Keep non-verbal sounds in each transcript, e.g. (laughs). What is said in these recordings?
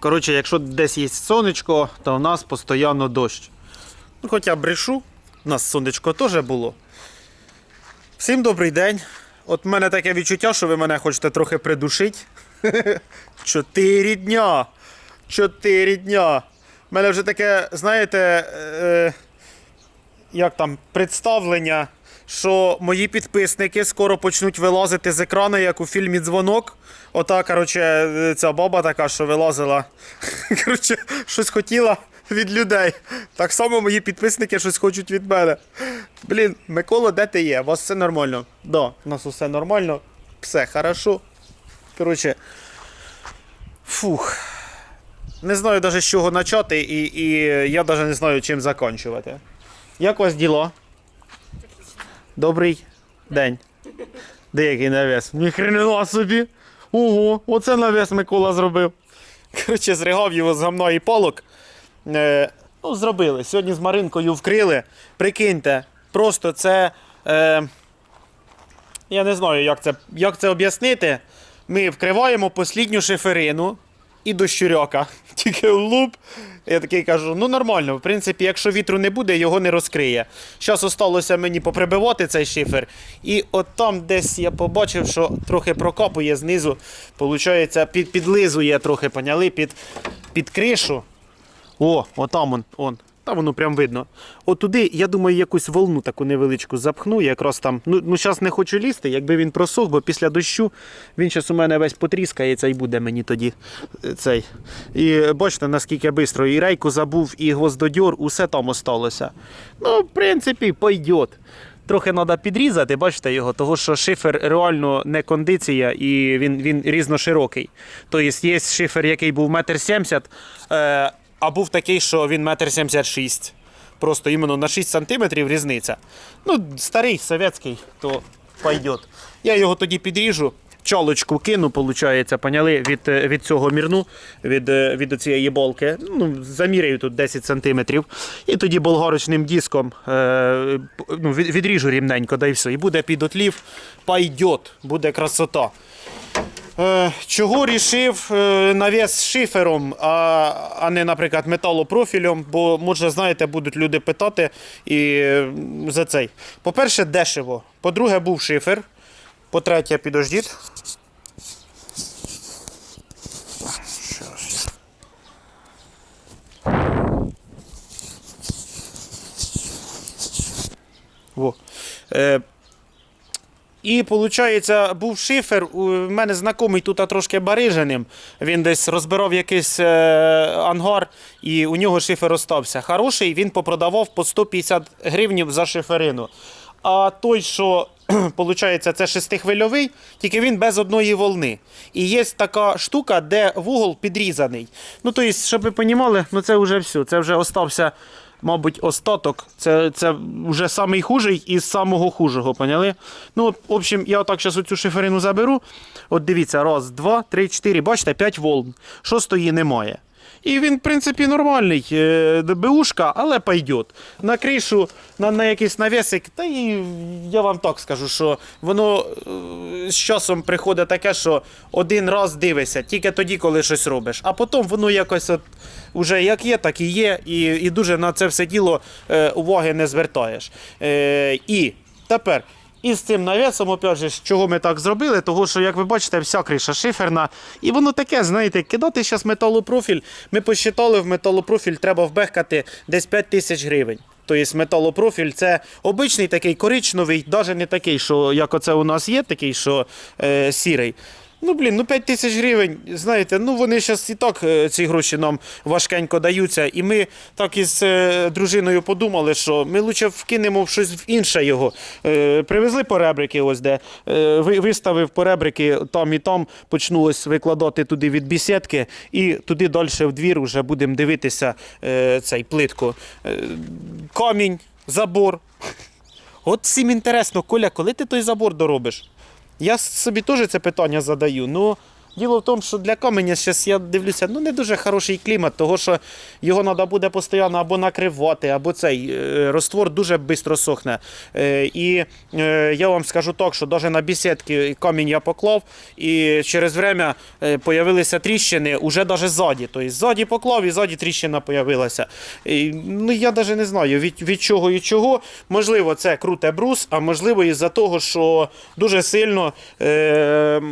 Коротше, якщо десь є сонечко, то в нас постійно дощ. Ну, хоча брешу, у нас сонечко теж було. Всім добрий день. От в мене таке відчуття, що ви мене хочете трохи придушити. (laughs) Чотири дня. Чотири дня. У мене вже таке, знаєте, е, як там, представлення, що мої підписники скоро почнуть вилазити з екрану, як у фільмі Дзвонок. Ота, коротше, ця баба така, що вилазила. (laughs) Коротше, щось хотіла від людей. Так само мої підписники щось хочуть від мене. Блін, Микола, де ти є? У вас все нормально? Да, у нас усе нормально. Все хорошо. Коротше. Фух. Не знаю навіть з чого почати, і, і я навіть не знаю, чим закінчувати. Як у вас діло? Добрий день. Деякий навес. Ніхрена собі. Ого, оце навес Микола зробив. Коротше, зригав його з гамна і палок. Е, ну, зробили. Сьогодні з Маринкою вкрили. Прикиньте, просто це. Е, я не знаю, як це, як це об'яснити. Ми вкриваємо послідню шиферину і до щуряка. (laughs) Тільки луп. Я такий кажу: ну нормально, в принципі, якщо вітру не буде, його не розкриє. Зараз осталося мені поприбивати цей шифер. І от там десь я побачив, що трохи прокапує знизу. Получається, під, підлизує трохи, поняли, під, під кришу. О, отам он, он. Там воно прям видно. От туди, я думаю, якусь волну таку невеличку запхну. Якраз там. Ну, ну зараз не хочу лізти, якби він просох, бо після дощу він зараз у мене весь потріскається і буде мені тоді е, цей. І бачите, наскільки швидко. І рейку забув, і гвоздодьор, усе там осталося. Ну, в принципі, пойдет. Трохи треба підрізати, бачите його, тому що шифер реально не кондиція і він, він різноширокий. Тобто є шифер, який був метр сімдесят, е, а був такий, що він метр сімдесят шість. Просто іменно на 6 сантиметрів різниця. Ну, старий совєтський, то пойдет. Я його тоді підріжу, чалочку кину, виходить, поняли, від, е, від цього мірну, від, е, від цієї болки. Ну, заміряю тут 10 сантиметрів. І тоді болгарочним диском е, ну, відріжу рівненько, да і все. І буде під отлів, пойдет, буде красота. Е, Чого рішив е, навіс шифером, а, не, наприклад, металопрофілем? Бо, може, знаєте, будуть люди питати і за цей. По-перше, дешево. По-друге, був шифер. По-третє, підождіть. Во. Е, і виходить, був шифер. У мене знайомий тут трошки бариженим. Він десь розбирав якийсь е, ангар, і у нього шифер остався. Хороший, він попродавав по 150 гривнів за шиферину. А той, що (clears throat) виходить, це шестихвильовий, тільки він без одної волни. І є така штука, де вугол підрізаний. Ну, тобто, щоб ви розуміли, ну це вже все. Це вже остався мабуть, остаток. Це, це вже самий хужий із самого хужого, поняли? Ну, в общем, я отак зараз оцю шиферину заберу. От дивіться, раз, два, три, чотири. Бачите, п'ять волн. Шостої немає. І він, в принципі, нормальний е, БУшка, але пойдет. На кришу, на, на якийсь навісик, та і я вам так скажу, що воно е, з часом приходить таке, що один раз дивишся, тільки тоді, коли щось робиш. А потім воно якось от уже як є, так і є, і, і дуже на це все діло е, уваги не звертаєш. Е, і тепер. І з цим навісом, опять же, чого ми так зробили, того що, як ви бачите, вся криша шиферна. І воно таке, знаєте, кидати зараз металопрофіль. Ми посчитали, в металопрофіль треба вбехкати десь 5 тисяч гривень. Тобто металопрофіль це обичний такий коричневий, навіть не такий, що як оце у нас є, такий, що е, сірий. Ну, блін, ну 5 тисяч гривень, знаєте, ну вони зараз і так е, ці гроші нам важкенько даються. І ми так із е, дружиною подумали, що ми лучше вкинемо в щось інше його. Е, привезли поребрики, ось де виставив поребрики там і там, почнулось викладати туди від бісідки, і туди далі в двір вже будемо дивитися цей плитку. Камінь, забор. От всім інтересно, Коля, коли ти той забор доробиш? Я собі теж це питання задаю. Ну, Діло в тому, що для каменя зараз я дивлюся, ну не дуже хороший клімат, того що його треба буде постійно або накривати, або цей е, роствор дуже швидко сохне. Е, І е, я вам скажу так, що навіть на бесідки камінь я поклав, і через время появилися тріщини уже навіть ззаді. Тобто ззаді поклав і ззаді тріщина появилася. І, ну я навіть не знаю від, від чого і чого. Можливо, це круте брус, а можливо, із-за того, що дуже сильно е,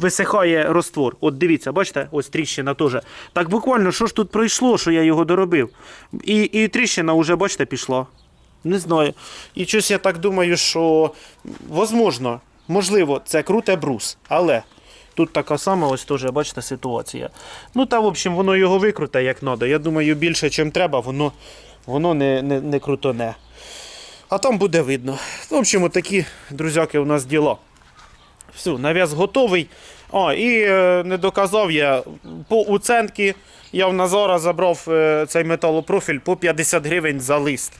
висихає роствор. От дивіться, бачите, ось тріщина теж. Так буквально, що ж тут пройшло, що я його доробив? І, і тріщина вже, бачите, пішла. Не знаю. І щось я так думаю, що возможно, можливо, це круте брус, але. Тут така сама, ось теж, бачите, ситуація. Ну, та, в общем, воно його викруте як треба. Я думаю, більше, чим треба, воно, воно не, не, не крутоне. А там буде видно. В общем, такі, друзяки, у нас діла. Все, нав'яз готовий. А, і е, не доказав я по уценки. Я в Назара забрав е, цей металопрофіль по 50 гривень за лист.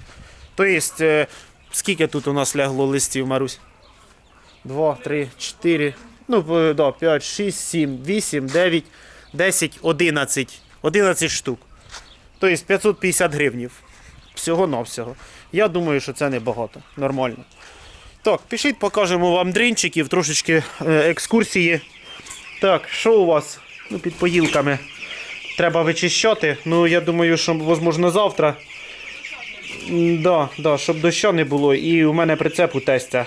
Тобто, е, скільки тут у нас лягло листів, Марусь? 2, 3, 4, ну, да, 5, 6, 7, 8, 9, 10, 11. 11 штук. Тобто 550 гривнів. Всього-навсього. Я думаю, що це небагато. Нормально. Так, пишіть, покажемо вам дрінчиків, трошечки екскурсії. Так, що у вас? Ну, під поїлками. Треба вичищати. Ну, я думаю, що, можливо, завтра. Да, да, щоб дощу не було. І у мене прицеп у тестя.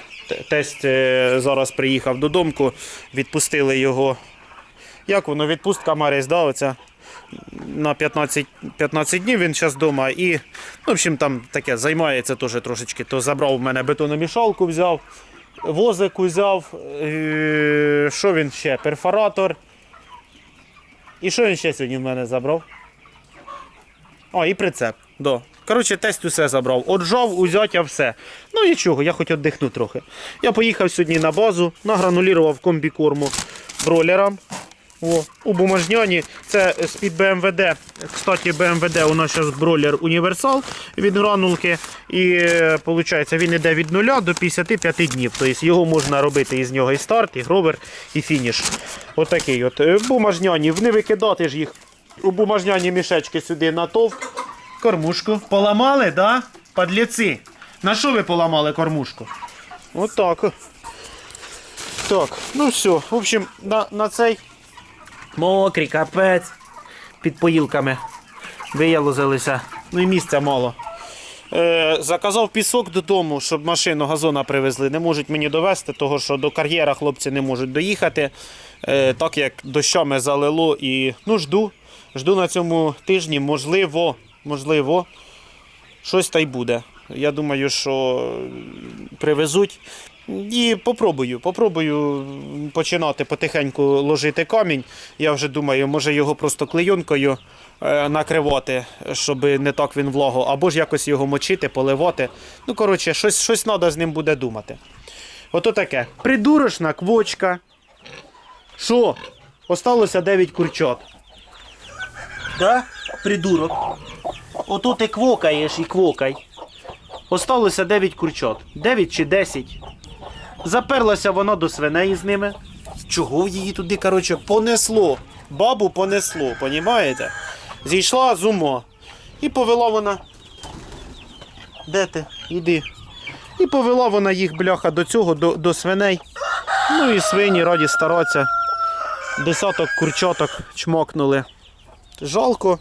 Тесть е, зараз приїхав додому, відпустили його. Як воно, відпустка Маріс, да, оця? На 15, 15 днів він зараз вдома. І, ну, в общем, там таке займається теж трошечки. То забрав у мене бетономішалку, взяв, возик взяв. е, Що він ще? Перфоратор. І що він ще сьогодні в мене забрав? О, і прицеп. Да. Коротше, тест усе забрав. Отжав, узяття все. Ну нічого, я хоч віддихну трохи. Я поїхав сьогодні на базу, награнулірував комбікорму бролерам. О, у бумажняні. Це з-під БМВД. Кстати, БМВД у нас зараз бролер універсал від гранулки. І виходить, він йде від 0 до 55 днів. Тобто його можна робити із нього і старт, і гровер, і фініш. Отакий от. Е, Бумажняні. Не викидати ж їх у бумажняні мішечки сюди на товк. Кормушку. Поламали, да? Падліці. На що ви поламали кормушку? Отак. от. Так, ну все. В общем, на, на цей мокрий капець під поїлками виялозилися. Ну і місця мало. Е, заказав пісок додому, щоб машину газона привезли. Не можуть мені довезти, того що до кар'єра хлопці не можуть доїхати. Е, так як дощами залило і ну, жду. Жду на цьому тижні, можливо, можливо, щось та й буде. Я думаю, що привезуть. І попробую, попробую починати потихеньку ложити камінь. Я вже думаю, може його просто клейонкою е, накривати, щоб не так він влого, або ж якось його мочити, поливати. Ну, коротше, щось, щось треба з ним буде думати. Ото таке. Придурочна квочка. Що? Осталося 9 курчат. Да? Придурок. Ото ти квокаєш і квокай. Осталося 9 курчат. 9 чи 10. Заперлася вона до свиней з ними. Чого її туди, коротше, понесло. Бабу понесло, понімаєте? Зійшла з ума. І повела вона. Де ти? Іди. І повела вона їх, бляха, до цього, до, до свиней. Ну і свині раді стараться. Десяток курчаток чмокнули. Жалко.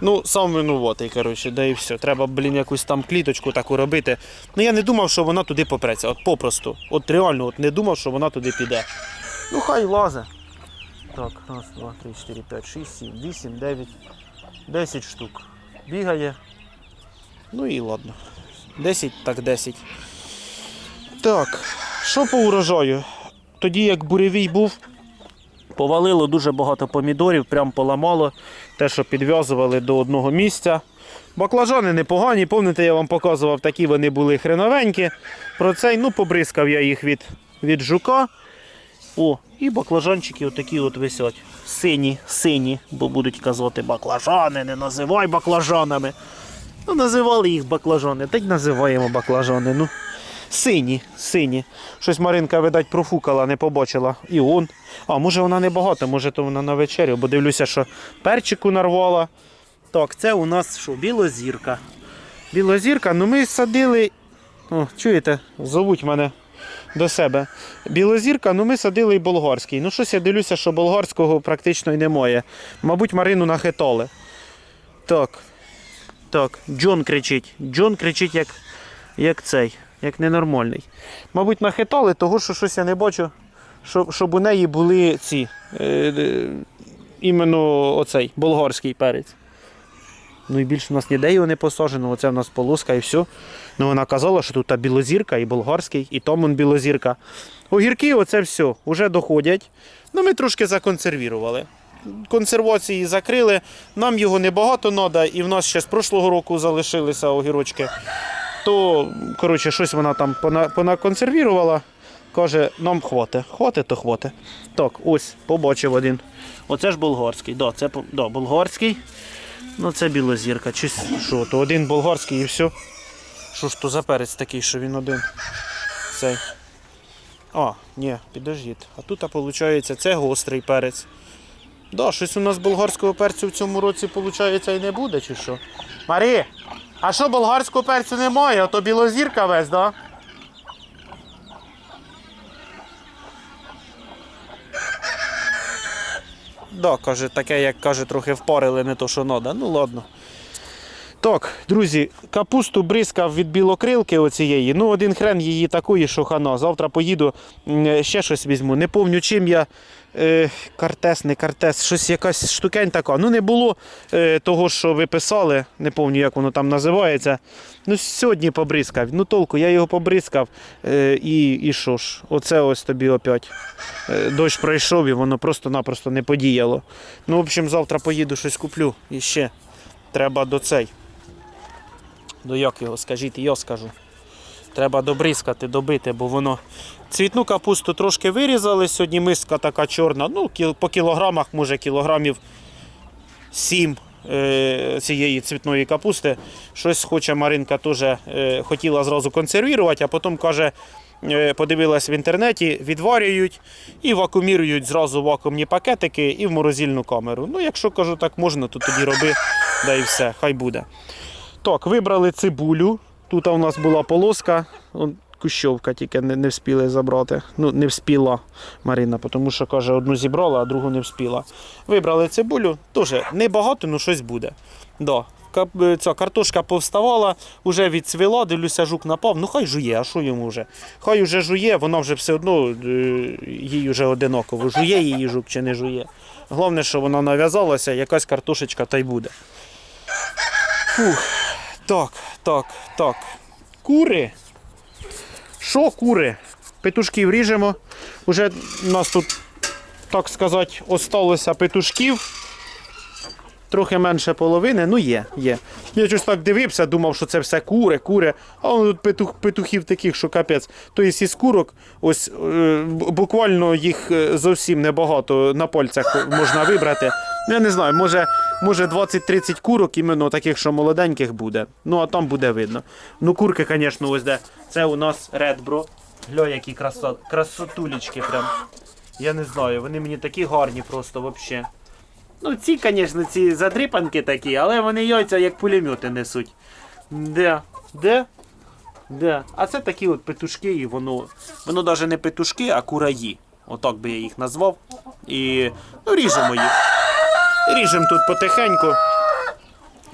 Ну, сам винуватий, коротше, да і все. Треба, блін, якусь там кліточку таку робити. Ну я не думав, що вона туди попреться. От попросту. От реально, от не думав, що вона туди піде. Ну хай лазе. Так, раз, два, три, чотири, п'ять, шість, сім, вісім, дев'ять, десять штук. Бігає. Ну і ладно. Десять, так десять. Так, що по урожаю? Тоді як буревій був, Повалило дуже багато помідорів, прям поламало. Те, що підв'язували до одного місця. Баклажани непогані, пам'ятаєте, я вам показував, такі вони були хреновенькі. Про цей, ну, побризкав я їх від, від жука. О, і баклажанчики отакі от висять. Сині, сині, бо будуть казати баклажани, не називай баклажанами. Ну, називали їх баклажани, та й називаємо баклажани. Ну, Сині, сині. Щось Маринка, видать, профукала, не побачила. І он. А, може вона не багато, може то вона на вечерю, бо дивлюся, що перчику нарвала. Так, це у нас що, білозірка. Білозірка, ну ми садили. О, чуєте, зовуть мене до себе. Білозірка, ну ми садили і болгарський. Ну щось я дивлюся, що болгарського практично і немає. Мабуть, Марину нахитали. Так. Так, Джон кричить. Джон кричить, як, як цей, як ненормальний. Мабуть, нахитали, того, що щось я не бачу, щоб, щоб у неї були ці. Е, е, іменно оцей болгарський перець. Ну і більше у нас ніде його не посаджено, оце в нас полоска і все. Ну вона казала, що тут та білозірка, і болгарський, і томон білозірка. Огірки, оце все, вже доходять. Ну ми трошки законсервірували. Консервації закрили, нам його небагато треба, і в нас ще з прошлого року залишилися огірочки. То, коротше, щось вона там пона- понаконсервірувала. Каже, нам хватить. Хватить, то хватить. Так, ось, побачив один. Оце ж болгарський. Да, це да, болгарський. Ну це білозірка. Чи що, то один болгарський і все. Що ж то за перець такий, що він один. Цей. А, ні, підождіть. А тут, виходить, це гострий перець. Да, щось у нас болгарського перцю в цьому році, виходить, і не буде, чи що? Марі, а що болгарського перцю немає, а то білозірка весь, да? Да, каже, таке, як каже, трохи впорили, не то, що нода. Ну ладно. Так, друзі, капусту бризкав від білокрилки оцієї. Ну, один хрен її такої, що хана. Завтра поїду, ще щось візьму. Не пам'ятаю, чим я. Е, картес, не картес, щось якась штукень така. Ну, не було е, того, що ви писали, не пам'ятаю, як воно там називається. Ну, сьогодні побризкав. Ну, толку, я його побризкав. Е, і, і що ж, оце ось тобі опять. Е, дощ пройшов і воно просто-напросто не подіяло. Ну, в общем, завтра поїду щось куплю і ще. Треба до цей. До як його, скажіть, я скажу. Треба добризкати, добити, бо воно. Цвітну капусту трошки вирізали. Сьогодні миска така чорна. Ну, по кілограмах, може, кілограмів 7 е, цієї цвітної капусти. Щось хоче Маринка теж е, хотіла зразу консервувати, а потім каже, е, подивилась в інтернеті, відварюють і вакуумірують зразу вакуумні пакетики і в морозильну камеру. Ну, якщо кажу, так можна, то тоді роби, да і все, хай буде. Так, вибрали цибулю. Тут у нас була полоска. Кущовка тільки не, не вспіли забрати. Ну, не вспіла Марина, тому що каже, одну зібрала, а другу не вспіла. Вибрали цибулю, теж небагато, ну щось буде. Да. Е, Ця картошка повставала, вже відцвіла, дивлюся, жук напав. Ну хай жує, а що йому вже? Хай уже жує, вона вже все одно е, їй вже одиноково. Жує її жук чи не жує. Головне, що вона нав'язалася, якась картошечка та й буде. Фух. Так, так, так. Кури. Що кури? Петушків ріжемо. Уже у нас тут, так сказати, осталося петушків. Трохи менше половини, ну є, є. Я щось так дивився, думав, що це все кури, кури. А воно тут петух, петухів таких, що капець. Тобто із курок, ось е, буквально їх е, зовсім небагато на пальцях можна вибрати. Я не знаю, може, може 20-30 курок, іменно таких, що молоденьких буде. Ну, а там буде видно. Ну, курки, звісно, ось де. Це у нас редбро. Гля, які красо... красотулечки прям. Я не знаю, вони мені такі гарні просто взагалі. Ну, ці, звісно, ці задрипанки такі, але вони яйця як пулемети несуть. Де? Де? Де? А це такі от петушки, і воно. Воно навіть не петушки, а кураї. Отак би я їх назвав. І ну, ріжемо їх. Ріжемо тут потихеньку.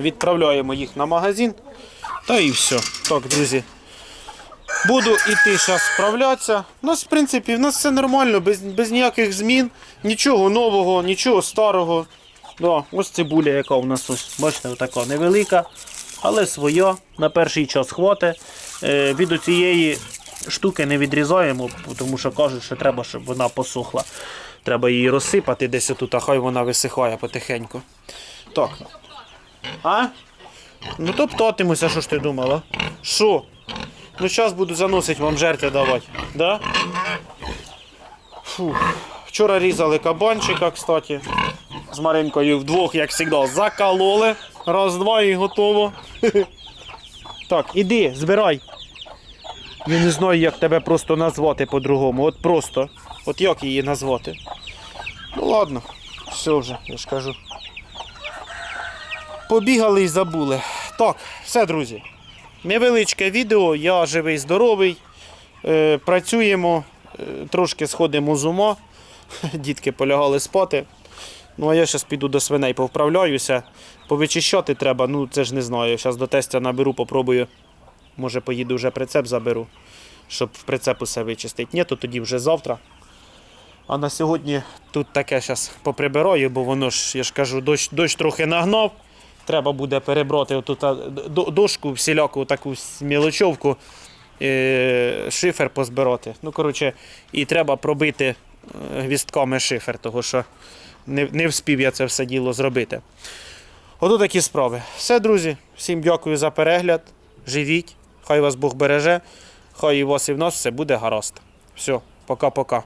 Відправляємо їх на магазин. Та і все. Так, друзі. Буду іти зараз справлятися. У нас, в принципі, в нас все нормально, без, без ніяких змін, нічого нового, нічого старого. Да, ось цибуля, яка у нас ось, бачите, така невелика, але своя, на перший час хватить. Е, від цієї штуки не відрізаємо, тому що кажуть, що треба, щоб вона посохла. Треба її розсипати десь отут, а хай вона висихає потихеньку. Так. А? Ну топтатимуся, що ж ти думала? Що? Ну зараз буду заносити вам жерти давати. Да? Фух. Вчора різали кабанчика, кстати. З Маринкою вдвох, як завжди, закололи. Раз, два і готово. (laughs) Так, іди, збирай. Я не знаю, як тебе просто назвати по-другому. От просто. От як її назвати? Ну ладно, все вже, я ж кажу. Побігали і забули. Так, все, друзі. Невеличке відео, я живий, здоровий. Е, працюємо, е, трошки сходимо з ума. (laughs) Дітки полягали спати. Ну, а я зараз піду до свиней повправляюся. Повичищати треба, ну це ж не знаю. Зараз до тестя наберу, попробую. Може, поїду вже прицеп заберу, щоб в прицеп усе вичистити. Ні, то тоді вже завтра. А на сьогодні тут таке зараз поприбираю, бо воно ж, я ж кажу, дощ, дощ трохи нагнав. Треба буде перебрати отут дошку, всіляку таку мілочовку, е, шифер позбирати. Ну, коротше, і треба пробити е, гвістками шифер, того що не, не вспів я це все діло зробити. Ото такі справи. Все, друзі, всім дякую за перегляд. Живіть, хай вас Бог береже, хай і вас і в нас все буде гаразд. Все, пока-пока.